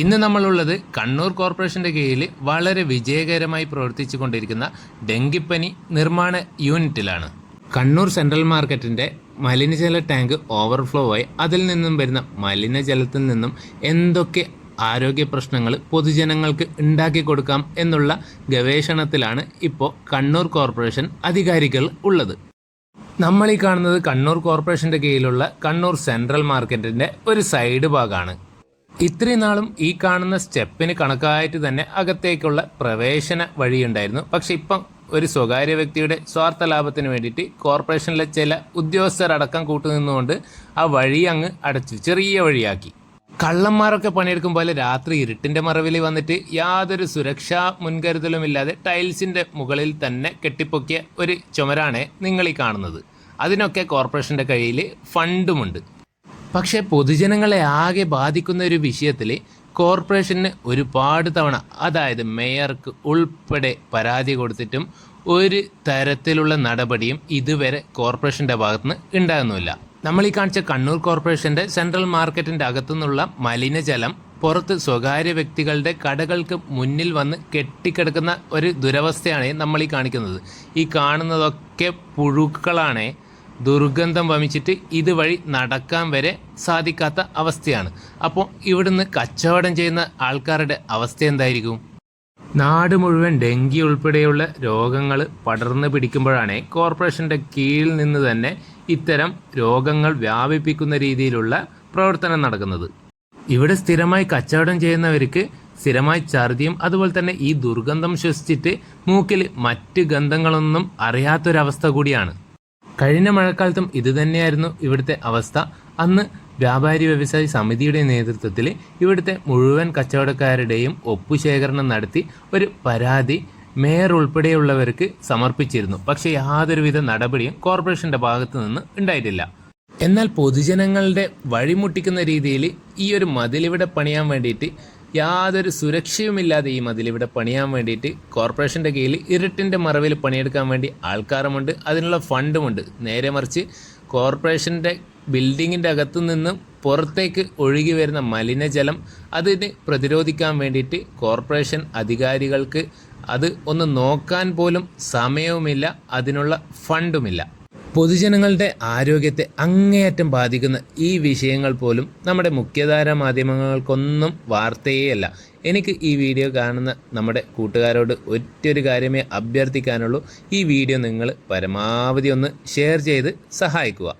ഇന്ന് നമ്മളുള്ളത് കണ്ണൂർ കോർപ്പറേഷന്റെ കീഴിൽ വളരെ വിജയകരമായി പ്രവർത്തിച്ചു കൊണ്ടിരിക്കുന്ന ഡെങ്കിപ്പനി നിർമ്മാണ യൂണിറ്റിലാണ്. കണ്ണൂർ സെൻട്രൽ മാർക്കറ്റിന്റെ മലിനജല ടാങ്ക് ഓവർഫ്ലോ ആയി അതിൽ നിന്നും വരുന്ന മലിനജലത്തിൽ നിന്നും എന്തൊക്കെ ആരോഗ്യ പ്രശ്നങ്ങൾ പൊതുജനങ്ങൾക്ക് ഉണ്ടാക്കി കൊടുക്കാം എന്നുള്ള ഗവേഷണത്തിലാണ് ഇപ്പോൾ കണ്ണൂർ കോർപ്പറേഷൻ അധികാരികൾ ഉള്ളത്. നമ്മൾ ഈ കാണുന്നത് കണ്ണൂർ കോർപ്പറേഷന്റെ കീഴിലുള്ള കണ്ണൂർ സെൻട്രൽ മാർക്കറ്റിന്റെ ഒരു സൈഡ് ഭാഗമാണ്. ഇത്രയും നാളും ഈ കാണുന്ന സ്റ്റെപ്പിന് കണക്കായിട്ട് തന്നെ അകത്തേക്കുള്ള പ്രവേശന വഴിയുണ്ടായിരുന്നു. പക്ഷെ ഇപ്പം ഒരു സ്വകാര്യ വ്യക്തിയുടെ സ്വാർത്ഥ ലാഭത്തിന് വേണ്ടിയിട്ട് കോർപ്പറേഷനിലെ ചില ഉദ്യോഗസ്ഥരടക്കം കൂട്ടുനിന്നുകൊണ്ട് ആ വഴി അങ്ങ് അടച്ചു ചെറിയ വഴിയാക്കി. കള്ളന്മാരൊക്കെ പണിയെടുക്കും പോലെ രാത്രി ഇരുട്ടിന്റെ മറവിൽ വന്നിട്ട് യാതൊരു സുരക്ഷാ മുൻകരുതലുമില്ലാതെ ടൈൽസിന്റെ മുകളിൽ തന്നെ കെട്ടിപ്പൊക്കിയ ഒരു ചുമരാണ് നിങ്ങൾ ഈ കാണുന്നത്. അതിനൊക്കെ കോർപ്പറേഷന്റെ കയ്യിൽ ഫണ്ടുമുണ്ട്. പക്ഷേ പൊതുജനങ്ങളെ ആകെ ബാധിക്കുന്ന ഒരു വിഷയത്തിൽ കോർപ്പറേഷന് ഒരുപാട് തവണ അതായത് മേയർക്ക് ഉൾപ്പെടെ പരാതി കൊടുത്തിട്ടും ഒരു തരത്തിലുള്ള നടപടിയും ഇതുവരെ കോർപ്പറേഷന്റെ ഭാഗത്തുനിന്ന് ഉണ്ടാകുന്നില്ല നമ്മൾ ഈ കാണിച്ച കണ്ണൂർ കോർപ്പറേഷന്റെ സെൻട്രൽ മാർക്കറ്റിന്റെ അകത്തുനിന്നുള്ള മലിനജലം പുറത്ത് സ്വകാര്യ വ്യക്തികളുടെ കടകൾക്ക് മുന്നിൽ വന്ന് കെട്ടിക്കിടക്കുന്ന ഒരു ദുരവസ്ഥയാണ് നമ്മൾ ഈ കാണിക്കുന്നത്. ഈ കാണുന്നതൊക്കെ പുഴുക്കളാണ്. ദുർഗന്ധം വമിച്ചിട്ട് ഇതുവഴി നടക്കാൻ വരെ സാധിക്കാത്ത അവസ്ഥയാണ്. അപ്പോൾ ഇവിടുന്ന് കച്ചവടം ചെയ്യുന്ന ആൾക്കാരുടെ അവസ്ഥ എന്തായിരിക്കും? നാട് മുഴുവൻ ഡെങ്കി ഉൾപ്പെടെയുള്ള രോഗങ്ങൾ പടർന്നു പിടിക്കുമ്പോഴാണ് കോർപ്പറേഷന്റെ കീഴിൽ നിന്ന് തന്നെ ഇത്തരം രോഗങ്ങൾ വ്യാപിപ്പിക്കുന്ന രീതിയിലുള്ള പ്രവർത്തനം നടക്കുന്നത്. ഇവിടെ സ്ഥിരമായി കച്ചവടം ചെയ്യുന്നവർക്ക് സ്ഥിരമായി ഛർദിയും അതുപോലെ തന്നെ ഈ ദുർഗന്ധം ശ്വസിച്ചിട്ട് മൂക്കിൽ മറ്റ് ഗന്ധങ്ങളൊന്നും അറിയാത്തൊരവസ്ഥ കൂടിയാണ്. കഴിഞ്ഞ മഴക്കാലത്തും ഇതുതന്നെയായിരുന്നു ഇവിടുത്തെ അവസ്ഥ. അന്ന് വ്യാപാരി വ്യവസായി സമിതിയുടെ നേതൃത്വത്തിൽ ഇവിടുത്തെ മുഴുവൻ കച്ചവടക്കാരുടെയും ഒപ്പുശേഖരണം നടത്തി ഒരു പരാതി മേയർ ഉൾപ്പെടെയുള്ളവർക്ക് സമർപ്പിച്ചിരുന്നു. പക്ഷേ യാതൊരുവിധ നടപടിയും കോർപ്പറേഷന്റെ ഭാഗത്തു നിന്ന് ഉണ്ടായിട്ടില്ല. എന്നാൽ പൊതുജനങ്ങളുടെ വഴിമുട്ടിക്കുന്ന രീതിയിൽ ഈ ഒരു മതിലിവിടെ പണിയാൻ വേണ്ടിയിട്ട് യാതൊരു സുരക്ഷയുമില്ലാതെ ഈ മതിലിവിടെ പണിയാൻ വേണ്ടിയിട്ട് കോർപ്പറേഷന്റെ കീഴിൽ ഇരുട്ടിന്റെ മറവിൽ പണിയെടുക്കാൻ വേണ്ടി ആൾക്കാരുമുണ്ട്. അതിനുള്ള ഫണ്ടുമുണ്ട്. നേരെ മറിച്ച് കോർപ്പറേഷന്റെ ബിൽഡിങ്ങിന്റെ അകത്തു നിന്നും പുറത്തേക്ക് ഒഴുകി വരുന്ന മലിനജലം അതിന് പ്രതിരോധിക്കാൻ വേണ്ടിയിട്ട് കോർപ്പറേഷൻ അധികാരികൾക്ക് അത് ഒന്ന് നോക്കാൻ പോലും സമയവുമില്ല. അതിനുള്ള ഫണ്ടുമില്ല. പൊതുജനങ്ങളുടെ ആരോഗ്യത്തെ അങ്ങേയറ്റം ബാധിക്കുന്ന ഈ വിഷയങ്ങൾ പോലും നമ്മുടെ മുഖ്യധാര മാധ്യമങ്ങൾക്കൊന്നും വാർത്തയേയല്ല. എനിക്ക് ഈ വീഡിയോ കാണുന്ന നമ്മുടെ കൂട്ടുകാരോട് ഒറ്റൊരു കാര്യമേ അഭ്യർത്ഥിക്കാനുള്ളൂ. ഈ വീഡിയോ നിങ്ങൾ പരമാവധി ഒന്ന് ഷെയർ ചെയ്ത് സഹായിക്കുക.